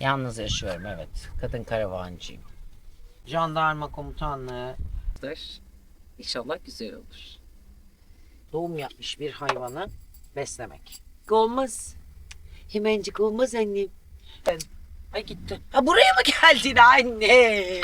Yalnız yaşıyorum evet. Kadın karavancıyım. Jandarma komutanlığı. İnşallah güzel olur. Doğum yapmış bir hayvanı beslemek. Olmaz. Hemencik olmaz annem. Ay gitti. Ha buraya mı geldin anne?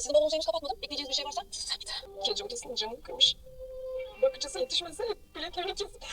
Sizin bavulunuzu henüz kapatmadım. Bekleyeceğiniz bir şey varsa. Sen bir de. Ünitesinin camı kırmış. Bakıcısı yetişmese biletlerini kesip.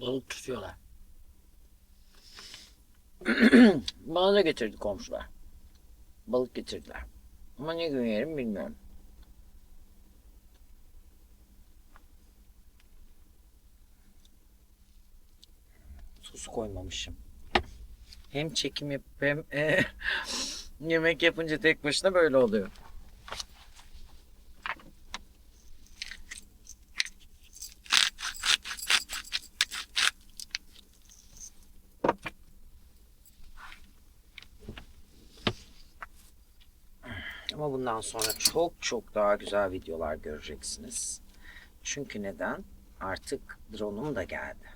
Balık tutuyorlar. Bana da getirdi komşular. Balık getirdiler. Ama ne gün yerim bilmiyorum. Tuz koymamışım. Hem çekim yapıp hem e, yemek yapınca tek başına böyle oluyor. Ama bundan sonra çok çok daha güzel videolar göreceksiniz. Çünkü neden? Artık drone'um da geldi.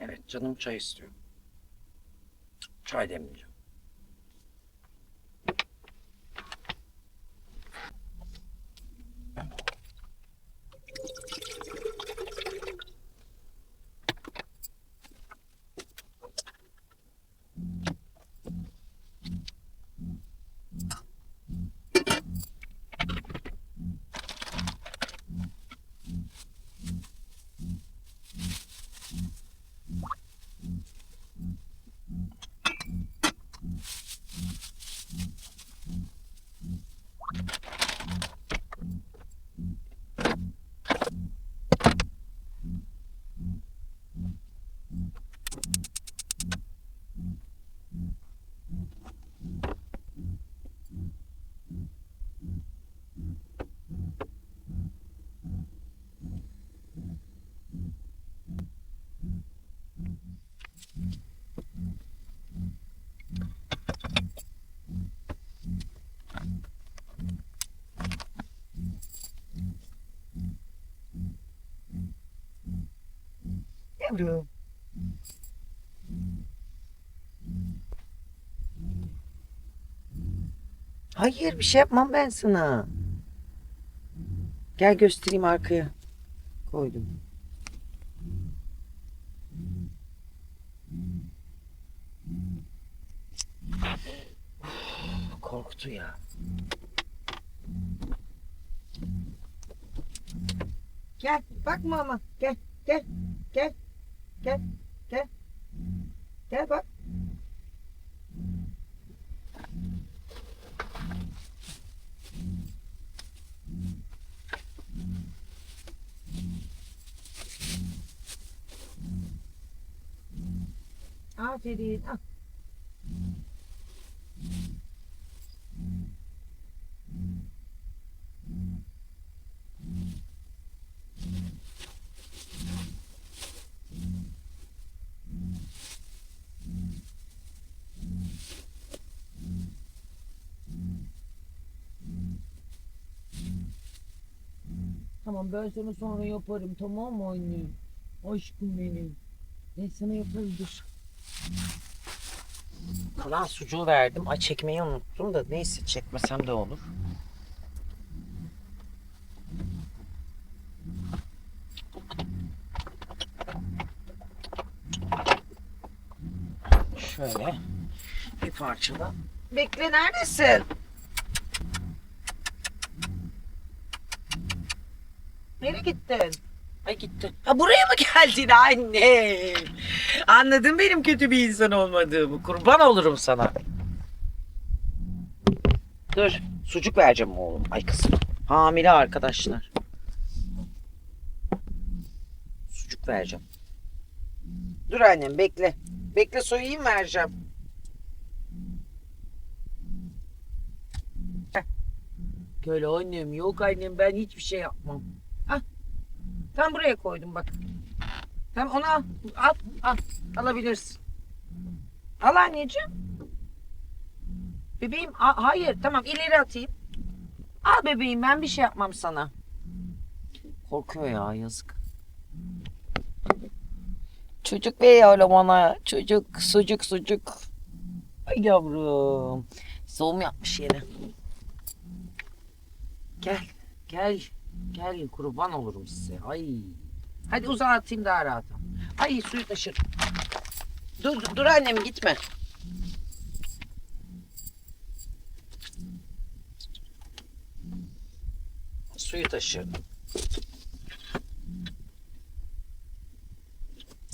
Evet canım çay istiyor. Çay demleyeceğim. Yavrum. Hayır bir şey yapmam ben sana. Gel göstereyim arkaya. Koydum. Korktu ya. Gel bakma ama gel gel gel gel gel gel bak. Aferin. Al. Tamam ben sana sonra yaparım tamam mı anne? Aşkım benim. Ben sana yaparım dur. Kalan sucuğu verdim. Ay çekmeyi unuttum da neyse çekmesem de olur. Şöyle bir parça da Bekle neredesin? Nereye gittin? Ay gitti. Ha buraya mı geldin anne? Anladın benim kötü bir insan olmadığımı. Kurban olurum sana. Dur. Sucuk vereceğim oğlum. Ay kızım. Hamile arkadaşlar. Sucuk vereceğim. Dur annem bekle. Bekle soyayım vereceğim. Böyle annem yok annem ben hiçbir şey yapmam. Tam buraya koydum bak. Tamam onu al. Al. Al. Alabilirsin. Al anneciğim. Bebeğim a- hayır tamam ileri atayım. Al bebeğim ben bir şey yapmam sana. Korkuyor ya yazık. Çocuk veriyorum ona. Çocuk, sucuk, sucuk. Ay yavrum. Soğum yapmış yine. Gel. Gel. Gel kurban olurum size. Ay. Hadi uzağa atayım daha rahat. Ay suyu taşır. Dur, dur, dur annem gitme. Suyu taşırdım.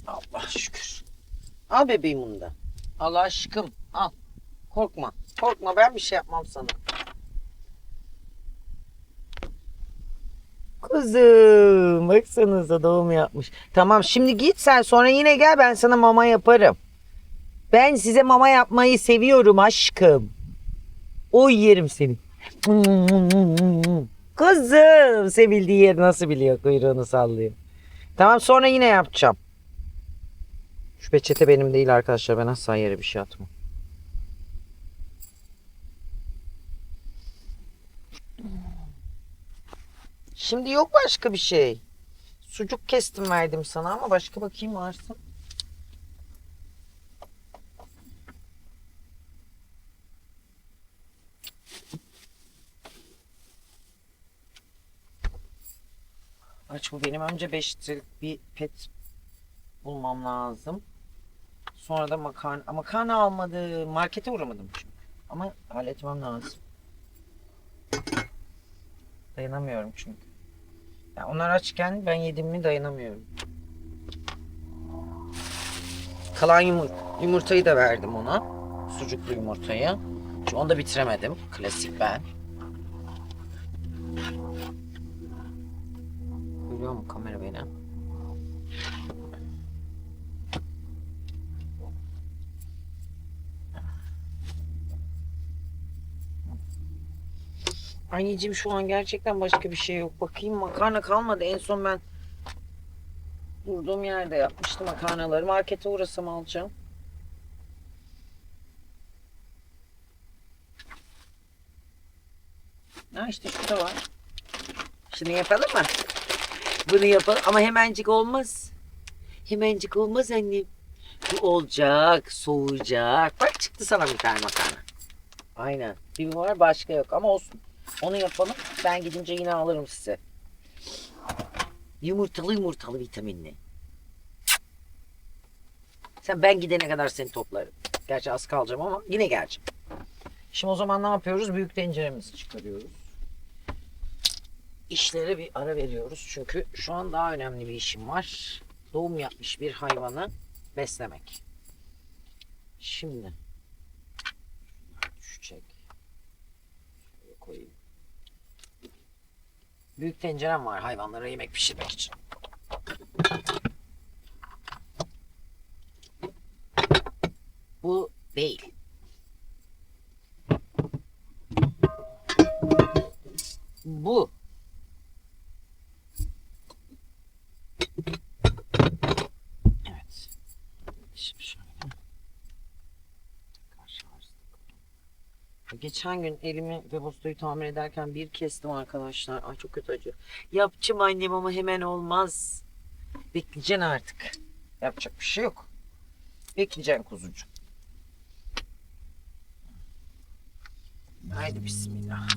Allah şükür. Al bebeğim bunu da. Al aşkım al. Korkma. Korkma ben bir şey yapmam sana. Kızım baksanıza doğum yapmış. Tamam şimdi git sen sonra yine gel ben sana mama yaparım. Ben size mama yapmayı seviyorum aşkım. O yerim seni. Kızım sevildiği yeri nasıl biliyor kuyruğunu sallıyor. Tamam sonra yine yapacağım. Şu peçete benim değil arkadaşlar ben asla yere bir şey atmam. Şimdi yok başka bir şey. Sucuk kestim verdim sana ama başka bakayım varsa. Aç bu benim önce 5 litrelik bir pet bulmam lazım. Sonra da makarna. Makarna almadı. Markete uğramadım çünkü. Ama halletmem lazım. Dayanamıyorum çünkü. Ya onlar açken ben yedim mi dayanamıyorum. Kalan yumur- yumurtayı da verdim ona. Sucuklu yumurtayı. Çünkü onu da bitiremedim. Klasik ben. Görüyor mu kamera beni? Anneciğim şu an gerçekten başka bir şey yok. Bakayım makarna kalmadı. En son ben durduğum yerde yapmıştım makarnaları. Markete uğrasam alacağım. Ha işte şurada var. Şunu yapalım mı? Bunu yapalım ama hemencik olmaz. Hemencik olmaz annem. Bu olacak, soğuyacak. Bak çıktı sana bir tane makarna. Aynen. Bir var başka yok ama olsun. Onu yapalım. Ben gidince yine alırım size. Yumurtalı yumurtalı vitaminli. Sen ben gidene kadar seni toplarım. Gerçi az kalacağım ama yine geleceğim. Şimdi o zaman ne yapıyoruz? Büyük tenceremizi çıkarıyoruz. İşlere bir ara veriyoruz. Çünkü şu an daha önemli bir işim var. Doğum yapmış bir hayvanı beslemek. Şimdi. Düşecek. Şöyle koyayım. Büyük tencerem var hayvanlara yemek pişirmek için. Bu değil. Geçen gün elimi ve bostoyu tamir ederken bir kestim arkadaşlar. Ay çok kötü acıyor. Yapacağım annem ama hemen olmaz. Bekleyeceksin artık. Yapacak bir şey yok. Bekleyeceksin kuzucuğum. Haydi bismillah.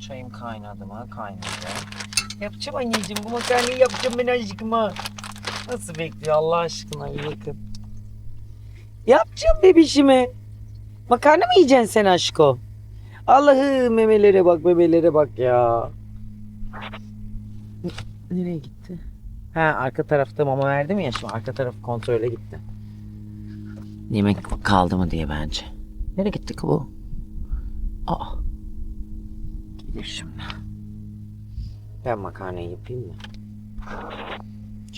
Çayım kaynadı mı? Kaynadı. Yapacağım anneciğim. Bu makarnayı yapacağım ben aşkıma. Nasıl bekliyor Allah aşkına bir bakın. Yapacağım bebişime. Makarna mı yiyeceksin sen aşko? Allah'ım memelere bak memelere bak ya. Nereye gitti? Ha arka tarafta mama verdim ya şimdi arka taraf kontrole gitti. Yemek kaldı mı diye bence. Nereye gitti ki bu? Aa. Gelir şimdi. Ben makarnayı yapayım mı?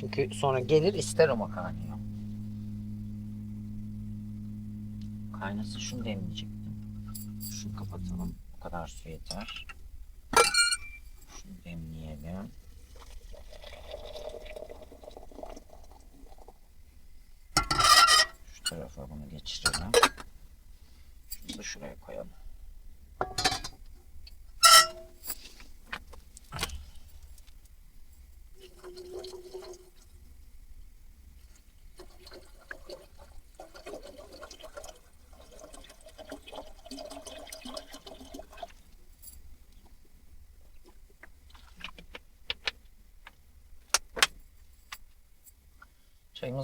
Çünkü sonra gelir ister o makarnayı. Kaynasın şunu demleyecektim. Şunu kapatalım. O kadar su yeter. Şunu demleyelim. Şu tarafa bunu geçirelim. Şunu da şuraya koyalım.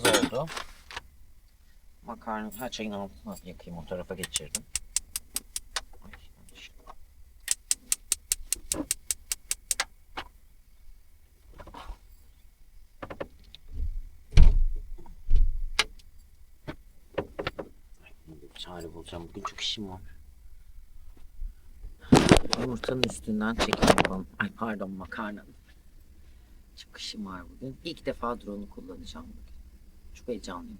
Oldu. Makarna, ha çayın altına yakayım o tarafa geçirdim. Çare bulacağım. Bugün çok işim var. Yumurtanın üstünden çekim yapalım. Ay pardon makarnanın. Çok işim var bugün. İlk defa drone'u kullanacağım bugün. Çok heyecanlıyım.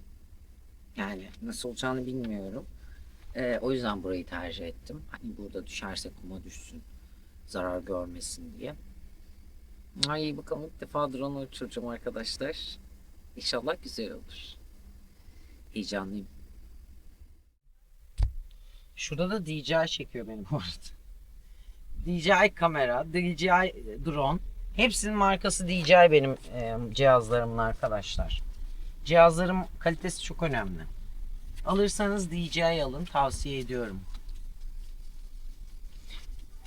Yani nasıl olacağını bilmiyorum. Ee, o yüzden burayı tercih ettim. Hani burada düşerse kuma düşsün. Zarar görmesin diye. Ay bakalım ilk defa drone uçuracağım arkadaşlar. İnşallah güzel olur. Heyecanlıyım. Şurada da DJI çekiyor beni bu arada. DJI kamera, DJI drone. Hepsinin markası DJI benim e, cihazlarımın arkadaşlar. Cihazlarım kalitesi çok önemli. Alırsanız DJI alın tavsiye ediyorum.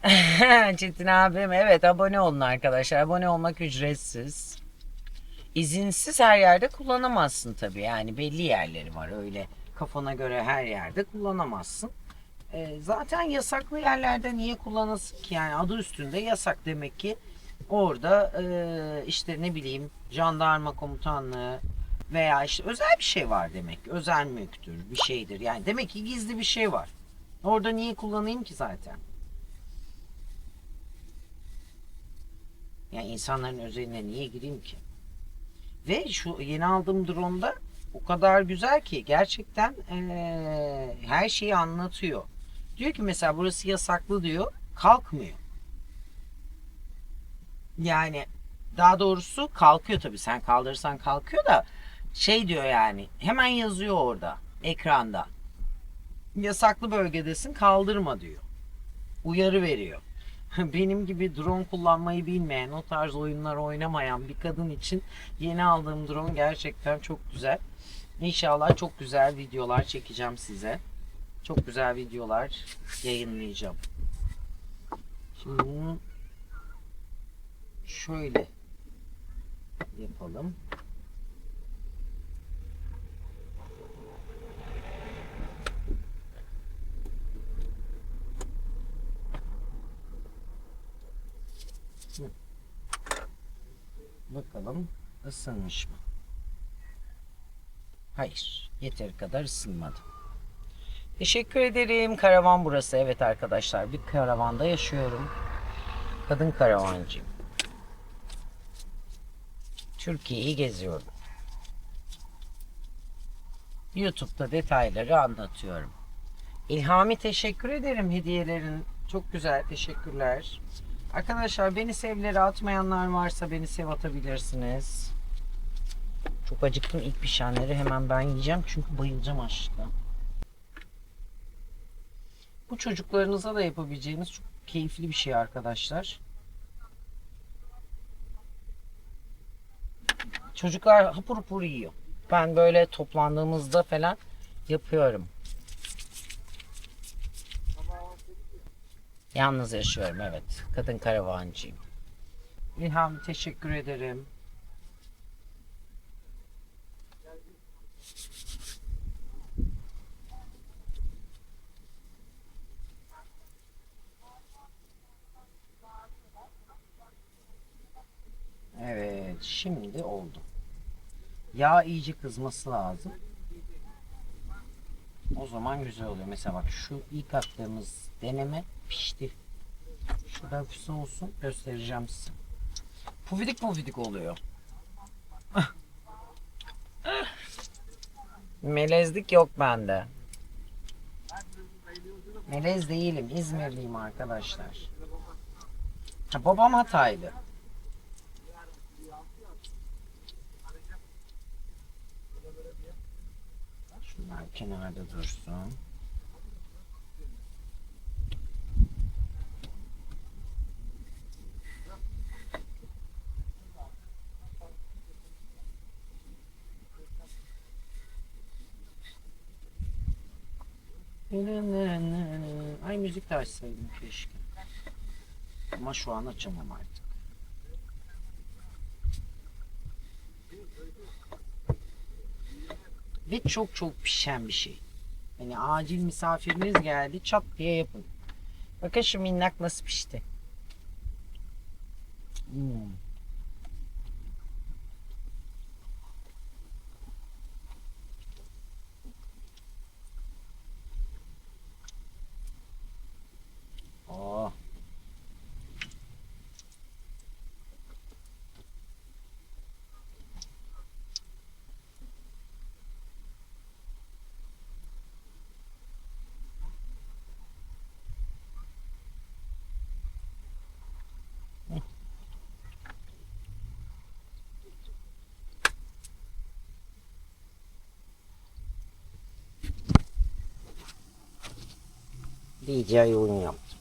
Çetin abim evet abone olun arkadaşlar. Abone olmak ücretsiz. İzinsiz her yerde kullanamazsın tabii. Yani belli yerleri var. Öyle kafana göre her yerde kullanamazsın. E, zaten yasaklı yerlerde niye kullanasın ki? Yani adı üstünde yasak demek ki orada e, işte ne bileyim jandarma komutanlığı veya işte özel bir şey var demek. Özel mülktür, bir şeydir. Yani demek ki gizli bir şey var. Orada niye kullanayım ki zaten? Yani insanların özeline niye gireyim ki? Ve şu yeni aldığım drone'da o kadar güzel ki gerçekten eee, her şeyi anlatıyor. Diyor ki mesela burası yasaklı diyor. Kalkmıyor. Yani daha doğrusu kalkıyor tabii. Sen kaldırırsan kalkıyor da şey diyor yani hemen yazıyor orada ekranda. Yasaklı bölgedesin kaldırma diyor. Uyarı veriyor. Benim gibi drone kullanmayı bilmeyen, o tarz oyunlar oynamayan bir kadın için yeni aldığım drone gerçekten çok güzel. İnşallah çok güzel videolar çekeceğim size. Çok güzel videolar yayınlayacağım. Şimdi bunu şöyle yapalım. Bakalım ısınmış mı? Hayır, yeteri kadar ısınmadı. Teşekkür ederim. Karavan burası. Evet arkadaşlar, bir karavanda yaşıyorum. Kadın karavancıyım. Türkiye'yi geziyorum. YouTube'da detayları anlatıyorum. İlhami teşekkür ederim hediyelerin. Çok güzel teşekkürler. Arkadaşlar beni sevleri atmayanlar varsa beni sev atabilirsiniz. Çok acıktım ilk pişenleri hemen ben yiyeceğim çünkü bayılacağım açlıktan. Bu çocuklarınıza da yapabileceğiniz çok keyifli bir şey arkadaşlar. Çocuklar hapur hapur yiyor. Ben böyle toplandığımızda falan yapıyorum. Yalnız yaşıyorum evet. Kadın karavancıyım. İlham teşekkür ederim. Evet, şimdi oldu. Yağ iyice kızması lazım. O zaman güzel oluyor. Mesela bak şu ilk attığımız deneme pişti. Şurada hafif soğusun göstereceğim size. Pufidik pufidik oluyor. Melezlik yok bende. Melez değilim. İzmirliyim arkadaşlar. Ha, babam Hataylı. Şunlar kenarda dursun. Ay müzik de açsaydım keşke. Ama şu an açamam artık. Ve çok çok pişen bir şey. Hani acil misafiriniz geldi çat diye yapın. Bakın şu minnak nasıl pişti. Hmm. DJI oyun yaptım.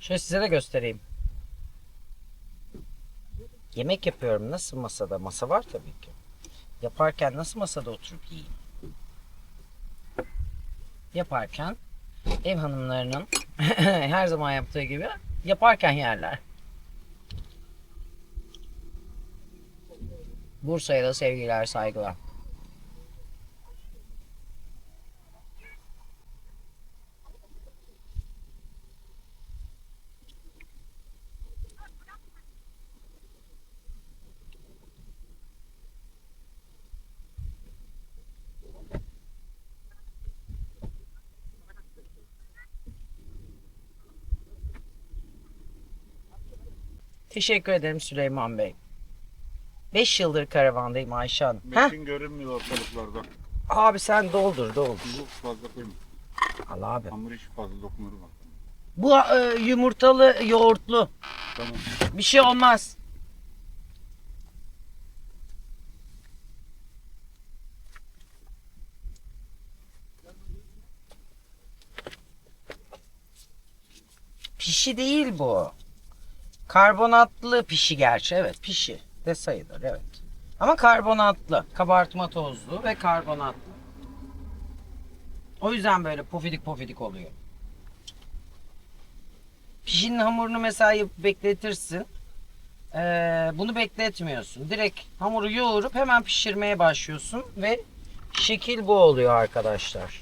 Şöyle size de göstereyim. Yemek yapıyorum. Nasıl masada? Masa var tabii ki. Yaparken nasıl masada oturup yiyeyim? Yaparken ev hanımlarının her zaman yaptığı gibi yaparken yerler. Bursa'ya da sevgiler, saygılar. Teşekkür ederim Süleyman Bey. 5 yıldır karavandayım Ayşe Hanım. Heh, Metin görünmüyor ortalıklarda. abi sen doldur doldur. Çok fazla koyma. Al abi. Hamur işi fazla dokunur bak. Bu e, yumurtalı yoğurtlu. Tamam. Bir şey olmaz. Pişi değil bu. Karbonatlı pişi gerçi evet pişi de sayılır evet. Ama karbonatlı, kabartma tozlu ve karbonatlı. O yüzden böyle pofidik pofidik oluyor. Pişinin hamurunu mesela bekletirsin. Ee, bunu bekletmiyorsun. Direkt hamuru yoğurup hemen pişirmeye başlıyorsun ve şekil bu oluyor arkadaşlar.